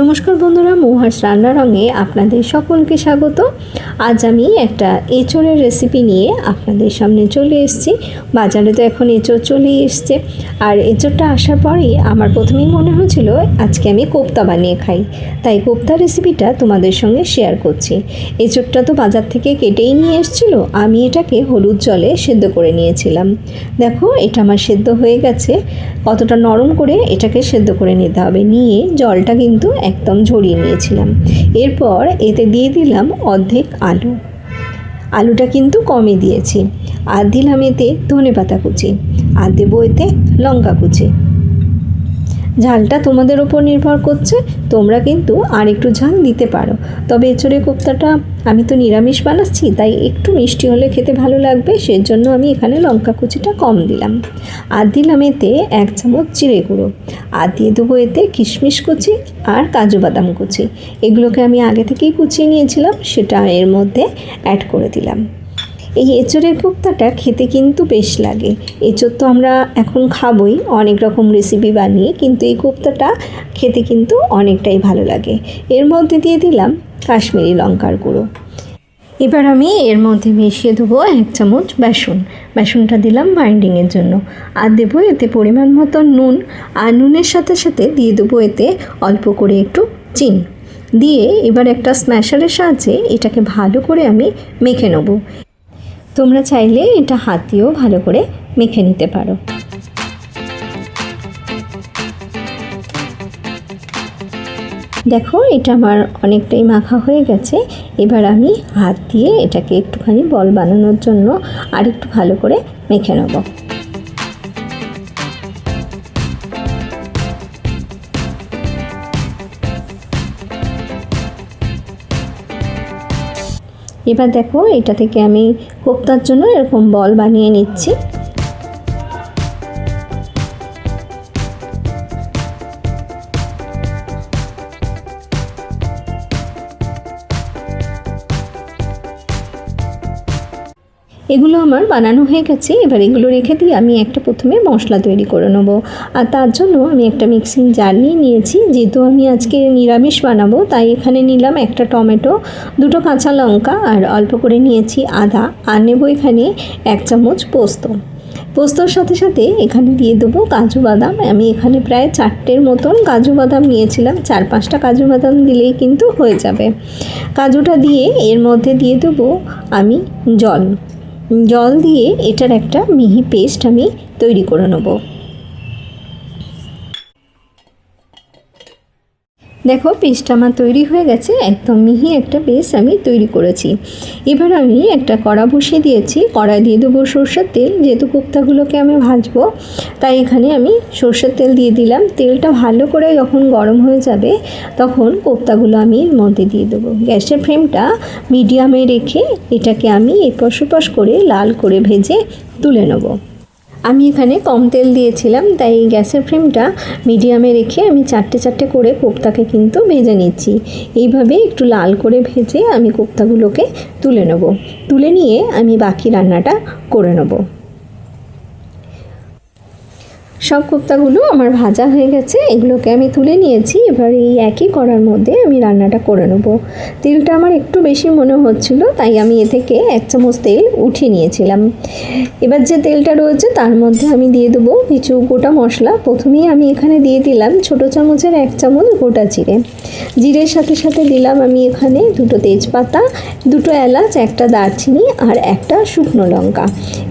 নমস্কার বন্ধুরা, মৌহাস রান্নারঙে আপনাদের সকলকে স্বাগত। আজ আমি একটা এঁচোড়ের রেসিপি নিয়ে আপনাদের সামনে চলে এসেছি। বাজারে তো এখন এঁচোড় চলেই এসছে। আর এঁচোড়টা আসার পরেই আমার প্রথমেই মনে হয়েছিল, আজকে আমি কোপ্তা বানিয়ে খাই। তাই কোপ্তা রেসিপিটা তোমাদের সঙ্গে শেয়ার করছি। এঁচোড়টা তো বাজার থেকে কেটেই নিয়ে এসেছিল। আমি এটাকে হলুদ জলে সেদ্ধ করে নিয়েছিলাম। দেখো, এটা আমার সেদ্ধ হয়ে গেছে। কতটা নরম করে এটাকে সেদ্ধ করে নিতে হবে। নিয়ে জলটা কিন্তু একদম ঝরিয়ে নিয়েছিলাম। এরপর এতে দিয়ে দিলাম অর্ধেক আলু। আলুটা কিন্তু কমই দিয়েছি। আর দিলাম এতে ধনে পাতা কুচি। আর দেবো এতে লঙ্কা কুচি। ঝালটা তোমাদের ওপর নির্ভর করছে, তোমরা কিন্তু আর একটু ঝাল দিতে পারো। তবে এঁচড়ে কোপ্তাটা আমি তো নিরামিষ বানাচ্ছি, তাই একটু মিষ্টি হলে খেতে ভালো লাগবে, সেজন্য আমি এখানে লঙ্কা কুচিটা কম দিলাম। আর দিলাম এতে এক চামচ জিরে গুঁড়ো। আর দিয়ে দেবো এতে কিশমিশ কুচি আর কাজু বাদাম কুচি। এগুলোকে আমি আগে থেকেই কুচিয়ে নিয়েছিলাম, সেটা এর মধ্যে অ্যাড করে দিলাম। এই এঁচড়ের কোপ্তাটা খেতে কিন্তু বেশ লাগে। এঁচড় তো আমরা এখন খাবই, অনেক রকম রেসিপি বানিয়ে, কিন্তু এই কোপ্তাটা খেতে কিন্তু অনেকটাই ভালো লাগে। এর মধ্যে দিয়ে দিলাম কাশ্মীরি লঙ্কার গুঁড়ো। এবার আমি এর মধ্যে মিশিয়ে দেবো এক চামচ বেসন। বেসনটা দিলাম বাইন্ডিংয়ের জন্য। আর দেবো এতে পরিমাণ মতো নুন। আর নুনের সাথে সাথে দিয়ে দেবো এতে অল্প করে একটু চিনি। দিয়ে এবার একটা স্ম্যাশারের সাহায্যে এটাকে ভালো করে আমি মেখে নেব। তোমরা চাইলে এটা হাত ভালো করে মেখে নিতে পারো। দেখো, এটা আমার অনেকটাই মাখা হয়ে গেছে। এবার আমি হাত দিয়ে এটাকে একটুখানি বল বানানোর জন্য আর একটু ভালো করে মেখে নেব। এবার দেখো এটা থেকে আমি কোপ্তার জন্য এরকম বল বানিয়ে নিচ্ছি। এগুলো আমার বানানো হয়ে গেছে। এবার এগুলো রেখে দিয়ে আমি একটা প্রথমে মশলা তৈরি করে নেব। আর তার জন্য আমি একটা মিক্সিং জার নিয়ে নিয়েছি। যেহেতু আমি আজকে নিরামিষ বানাবো, তাই এখানে নিলাম একটা টমেটো, দুটো কাঁচা লঙ্কা, আর অল্প করে নিয়েছি আদা। আর নেব এখানে এক চামচ পোস্ত। পোস্তর সাথে সাথে এখানে দিয়ে দেবো কাজু বাদাম। আমি এখানে প্রায় চারটের মতন কাজু বাদাম নিয়েছিলাম। চার পাঁচটা কাজু বাদাম দিলেই কিন্তু হয়ে যাবে। কাজুটা দিয়ে এর মধ্যে দিয়ে দেবো আমি জল। জল দিয়ে এটার একটা মিহি পেস্ট আমি তৈরি করে নেব। দেখো পেস্টটা আমার তৈরি হয়ে গেছে, একদম মিহি একটা পেস্ট আমি তৈরি করেছি। এবার আমি একটা কড়া বসিয়ে দিয়েছি কড়াই দিয়ে দেবো সর্ষের তেল, যেহেতু কোপ্তাগুলোকে আমি ভাজবো, তাই এখানে আমি সর্ষের তেল দিয়ে দিলাম। তেলটা ভালো করে যখন গরম হয়ে যাবে, তখন কোপ্তাগুলো আমি এর মধ্যে দিয়ে দেবো। গ্যাসের ফ্লেমটা মিডিয়ামে রেখে এটাকে আমি এপাশ ওপাশ করে লাল করে ভেজে তুলে নেব। আমি এখানে কম তেল দিয়েছিলাম, তাই গ্যাসের ফ্লেমটা মিডিয়ামে রেখে আমি চারটে চারটে করে কোপ্তাকে কিন্তু ভেজে নিচ্ছি। এইভাবে একটু লাল করে ভেজে আমি কোপ্তাগুলোকে তুলে নেব। তুলে নিয়ে আমি বাকি রান্নাটা করে নেব। সব কোপ্তাগুলো আমার ভাজা হয়ে গেছে, এগুলোকে আমি তুলে নিয়েছি। এবার এই একই করার মধ্যে আমি রান্নাটা করে নেব। তেলটা আমার একটু বেশি মনে হচ্ছিল, তাই আমি এ থেকে এক চামচ তেল উঠিয়ে নিয়েছিলাম। এবার যে তেলটা রয়েছে, তার মধ্যে আমি দিয়ে দেবো কিছু গোটা মশলা। প্রথমেই আমি এখানে দিয়ে দিলাম ছোটো চামচের এক চামচ গোটা জিরে। জিরের সাথে সাথে দিলাম আমি এখানে দুটো তেজপাতা, দুটো এলাচ, একটা দারচিনি আর একটা শুকনো লঙ্কা।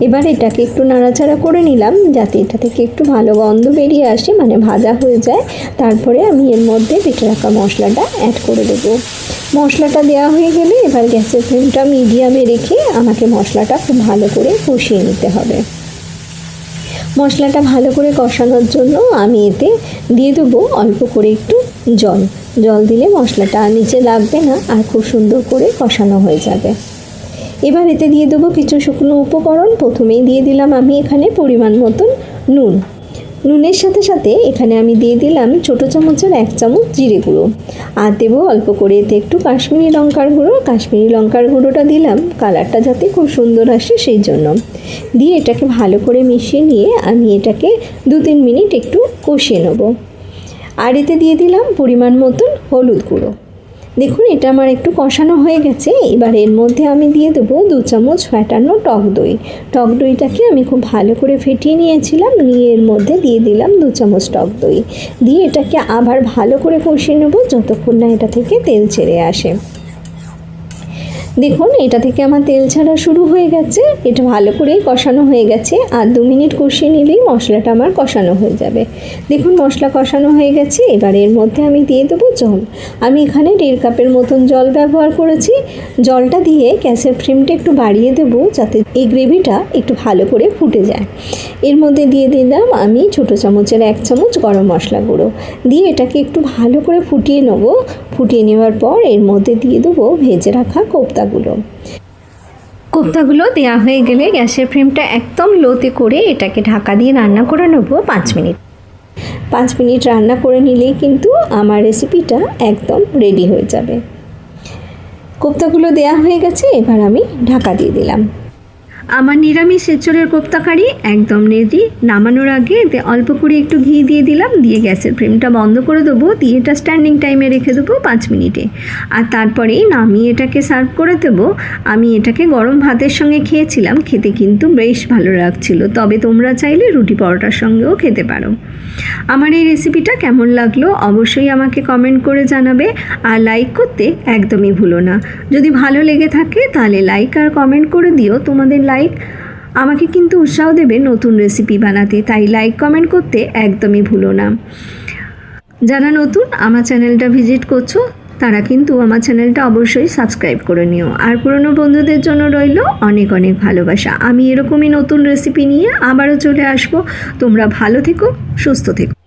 এবার এটাকে একটু নাড়াচাড়া করে নিলাম, যাতে এটা থেকে একটু ভালো ভালো গন্ধ বেরিয়ে আসে মানে ভাজা হয়ে যায়, তারপরে আমি এর মধ্যে বেটে রাখা মশলাটা অ্যাড করে দেবো। মশলাটা দেওয়া হয়ে গেলে এবার গ্যাসের ফ্লেমটা মিডিয়ামে রেখে আমাকে মশলাটা খুব ভালো করে কষিয়ে নিতে হবে। মশলাটা ভালো করে কষানোর জন্য আমি এতে দিয়ে দেবো অল্প করে একটু জল। জল দিলে মশলাটা নিচে লাগবে না, আর খুব সুন্দর করে কষানো হয়ে যাবে। এবার এতে দিয়ে দেবো কিছু শুকনো উপকরণ। প্রথমেই দিয়ে দিলাম আমি এখানে পরিমাণ মতন নুন। নুনের সাথে সাথে এখানে আমি দিয়ে দিলাম ছোটো চামচের এক চামচ জিরে গুঁড়ো। আর দেবো অল্প করে এতে একটু কাশ্মীরি লঙ্কার গুঁড়ো। কাশ্মীরি লঙ্কার গুঁড়োটা দিলাম, কালারটা যাতে খুব সুন্দর আসে সেই জন্য। দিয়ে এটাকে ভালো করে মিশিয়ে নিয়ে আমি এটাকে দু তিন মিনিট একটু কষিয়ে নেব। আর এতে দিয়ে দিলাম পরিমাণ মতন হলুদ গুঁড়ো। দেখুন, এটা আমার একটু কষানো হয়ে গেছে। এবার এর মধ্যে আমি দিয়ে দেবো দু চামচ ফ্যাটানো টক দই। টক দইটাকে আমি খুব ভালো করে ফেটিয়ে নিয়েছিলাম, নিয়ে এর মধ্যে দিয়ে দিলাম দু চামচ টক দই। দিয়ে এটাকে আবার ভালো করে কষিয়ে নেব, যতক্ষণ না এটা থেকে তেল ছেড়ে আসে। দেখুন, এটা থেকে আমার তেল ছাড়া শুরু হয়ে গেছে। এটা ভালো করেই কষানো হয়ে গেছে। আর দু মিনিট কষিয়ে নিলেই মশলাটা আমার কষানো হয়ে যাবে। দেখুন, মশলা কষানো হয়ে গেছে। এবার এর মধ্যে আমি দিয়ে দেবো জল। আমি এখানে দেড় কাপের মতন জল ব্যবহার করেছি। জলটা দিয়ে গ্যাসের ফ্লেমটা একটু বাড়িয়ে দেবো যাতে এই গ্রেভিটা একটু ভালো করে ফুটে যায়। এর মধ্যে দিয়ে দিলাম আমি ছোটো চামচের এক চামচ গরম মশলা গুঁড়ো। দিয়ে এটাকে একটু ভালো করে ফুটিয়ে নেব। ফুটিয়ে নেওয়ার পর এর মধ্যে দিয়ে দেবো ভেজে রাখা কোপ্তাগুলো। কোপ্তাগুলো দেওয়া হয়ে গেলে গ্যাসের ফ্রেমটা একদম লোতে করে এটাকে ঢাকা দিয়ে রান্না করে নেব পাঁচ মিনিট। পাঁচ মিনিট রান্না করে নিলেই কিন্তু আমার রেসিপিটা একদম রেডি হয়ে যাবে। কোপ্তাগুলো দেওয়া হয়ে গেছে, এবার আমি ঢাকা দিয়ে দিলাম। আমার নিরামিষ এঁচড়ের কোপ্তাকারি একদম রেডি। নামানোর আগে এতে অল্প করে একটু ঘি দিয়ে দিলাম, দিয়ে গ্যাসের ফ্রেমটা বন্ধ করে দেবো, দিয়ে এটা স্ট্যান্ডিং টাইমে রেখে দেবো পাঁচ মিনিটে। আর তারপরেই নামিয়ে এটাকে সার্ভ করে দেবো। আমি এটাকে গরম ভাতের সঙ্গে খেয়েছিলাম, খেতে কিন্তু বেশ ভালো লাগছিল। তবে তোমরা চাইলে রুটি পরোটার সঙ্গেও খেতে পারো। আমার এই রেসিপিটা কেমন লাগল অবশ্যই আমাকে কমেন্ট করে জানাবে আর লাইক করতে একদমই ভুলো না। যদি ভালো লেগে থাকে তাহলে লাইক আর কমেন্ট করে দিও, তোমাদের লাইক আমাকে কিন্তু উৎসাহ দেবে নতুন রেসিপি বানাতে, তাই লাইক কমেন্ট করতে একদমই ভুলো না। যারা নতুন আমার চ্যানেলটা ভিজিট করছ তারা কিন্তু আমার চ্যানেলটা অবশ্যই সাবস্ক্রাইব করে নিও। আর পুরনো বন্ধুদের জন্য রইল অনেক অনেক ভালোবাসা। আমি এরকমই নতুন রেসিপি নিয়ে আবারও চলে আসব। তোমরা ভালো থেকো, সুস্থ থেকো।